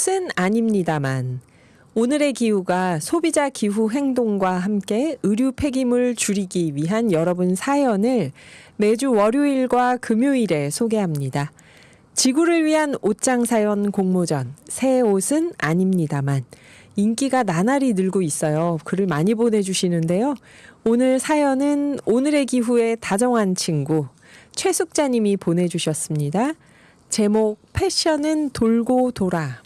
옷은 아닙니다만 오늘의 기후가 소비자 기후 행동과 함께 의류 폐기물 줄이기 위한 여러분 사연을 매주 월요일과 금요일에 소개합니다. 지구를 위한 옷장 사연 공모전 새 옷은 아닙니다만 인기가 나날이 늘고 있어요. 글을 많이 보내주시는데요. 오늘 사연은 오늘의 기후에 다정한 친구 최숙자님이 보내주셨습니다. 제목 패션은 돌고 돌아.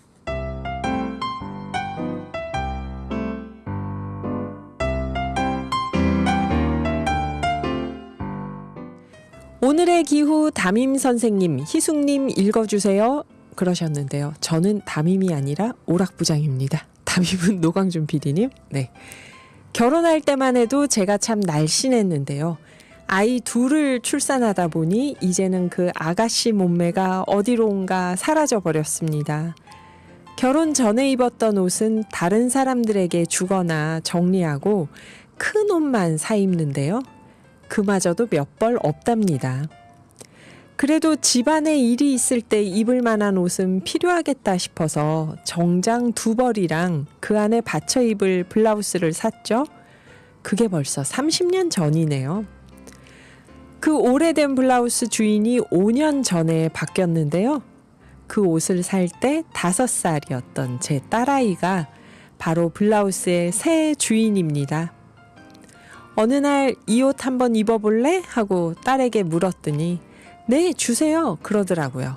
오늘의 기후 담임 선생님 희숙님 읽어주세요. 그러셨는데요. 저는 담임이 아니라 오락부장입니다. 담임은 노광준 PD님. 네. 결혼할 때만 해도 제가 참 날씬했는데요. 아이 둘을 출산하다 보니 이제는 그 아가씨 몸매가 어디론가 사라져 버렸습니다. 결혼 전에 입었던 옷은 다른 사람들에게 주거나 정리하고 큰 옷만 사 입는데요. 그마저도 몇 벌 없답니다. 그래도 집안에 일이 있을 때 입을 만한 옷은 필요하겠다 싶어서 정장 두 벌이랑 그 안에 받쳐 입을 블라우스를 샀죠. 그게 벌써 30년 전이네요. 그 오래된 블라우스 주인이 5년 전에 바뀌었는데요. 그 옷을 살때 다섯 살이었던 제 딸아이가 바로 블라우스의 새 주인입니다. 어느 날 이 옷 한번 입어볼래? 하고 딸에게 물었더니 네, 주세요. 그러더라고요.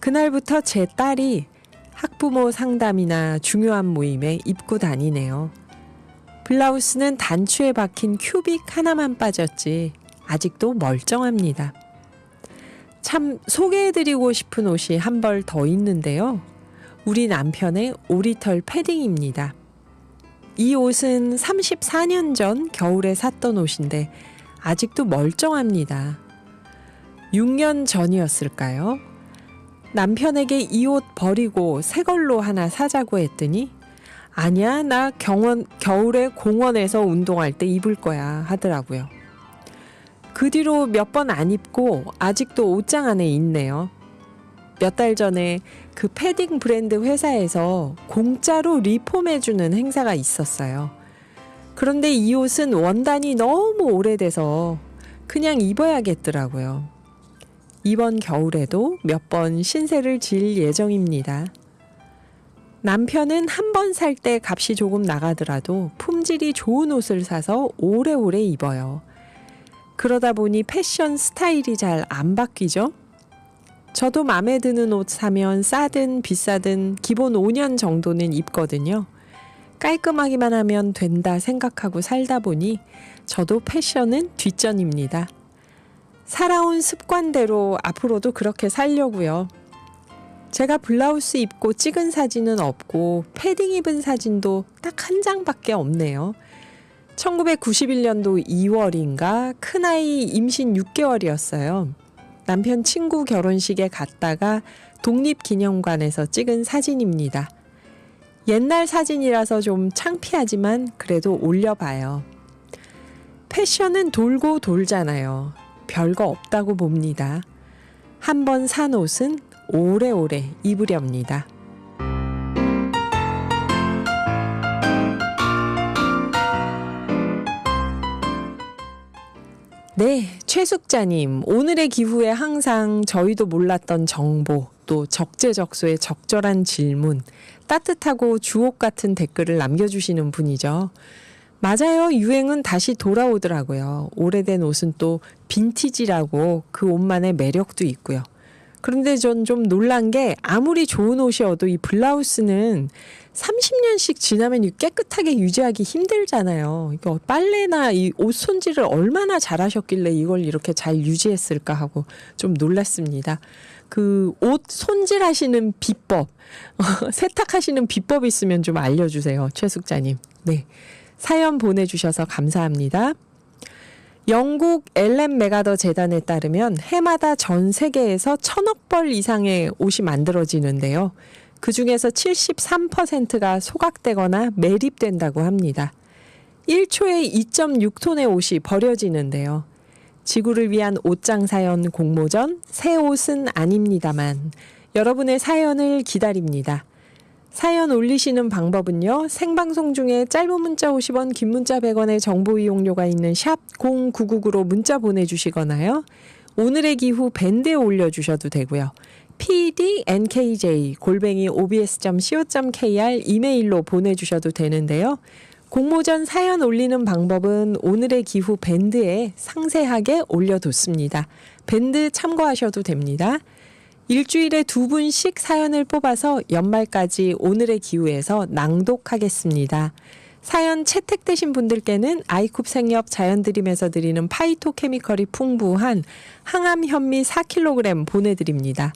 그날부터 제 딸이 학부모 상담이나 중요한 모임에 입고 다니네요. 블라우스는 단추에 박힌 큐빅 하나만 빠졌지 아직도 멀쩡합니다. 참 소개해드리고 싶은 옷이 한 벌 더 있는데요. 우리 남편의 오리털 패딩입니다. 이 옷은 34년 전 겨울에 샀던 옷인데 아직도 멀쩡합니다. 6년 전이었을까요? 남편에게 이 옷 버리고 새 걸로 하나 사자고 했더니 아니야, 나 경원, 겨울에 공원에서 운동할 때 입을 거야 하더라고요. 그 뒤로 몇 번 안 입고 아직도 옷장 안에 있네요. 몇 달 전에 그 패딩 브랜드 회사에서 공짜로 리폼해주는 행사가 있었어요. 그런데 이 옷은 원단이 너무 오래돼서 그냥 입어야겠더라고요. 이번 겨울에도 몇 번 신세를 질 예정입니다. 남편은 한 번 살 때 값이 조금 나가더라도 품질이 좋은 옷을 사서 오래오래 입어요. 그러다 보니 패션 스타일이 잘 안 바뀌죠? 저도 마음에 드는 옷 사면 싸든 비싸든 기본 5년 정도는 입거든요. 깔끔하기만 하면 된다 생각하고 살다 보니 저도 패션은 뒷전입니다. 살아온 습관대로 앞으로도 그렇게 살려고요. 제가 블라우스 입고 찍은 사진은 없고 패딩 입은 사진도 딱 한 장밖에 없네요. 1991년도 2월인가 큰아이 임신 6개월이었어요. 남편 친구 결혼식에 갔다가 독립기념관에서 찍은 사진입니다. 옛날 사진이라서 좀 창피하지만 그래도 올려봐요. 패션은 돌고 돌잖아요. 별거 없다고 봅니다. 한번 산 옷은 오래오래 입으렵니다. 네, 최숙자님. 오늘의 기후에 항상 저희도 몰랐던 정보, 또 적재적소에 적절한 질문, 따뜻하고 주옥 같은 댓글을 남겨주시는 분이죠. 맞아요. 유행은 다시 돌아오더라고요. 오래된 옷은 또 빈티지라고 그 옷만의 매력도 있고요. 그런데 전 좀 놀란 게 아무리 좋은 옷이어도 이 블라우스는 30년씩 지나면 깨끗하게 유지하기 힘들잖아요. 이거 빨래나 이 옷 손질을 얼마나 잘하셨길래 이걸 이렇게 잘 유지했을까 하고 좀 놀랐습니다. 그 옷 손질하시는 비법, 세탁하시는 비법 있으면 좀 알려주세요. 최숙자님. 네. 사연 보내주셔서 감사합니다. 영국 엘렌 메가더 재단에 따르면 해마다 전 세계에서 천억 벌 이상의 옷이 만들어지는데요. 그 중에서 73%가 소각되거나 매립된다고 합니다. 1초에 2.6톤의 옷이 버려지는데요. 지구를 위한 옷장 사연 공모전 새 옷은 아닙니다만 여러분의 사연을 기다립니다. 사연 올리시는 방법은요. 생방송 중에 짧은 문자 50원, 긴 문자 100원의 정보 이용료가 있는 샵 0999로 문자 보내주시거나요. 오늘의 기후 밴드에 올려주셔도 되고요. pdnkj 골뱅이 obs.co.kr 이메일로 보내주셔도 되는데요. 공모전 사연 올리는 방법은 오늘의 기후 밴드에 상세하게 올려뒀습니다. 밴드 참고하셔도 됩니다. 일주일에 두 분씩 사연을 뽑아서 연말까지 오늘의 기후에서 낭독하겠습니다. 사연 채택되신 분들께는 아이쿱 생협 자연드림에서 드리는 파이토 케미컬이 풍부한 항암 현미 4kg 보내드립니다.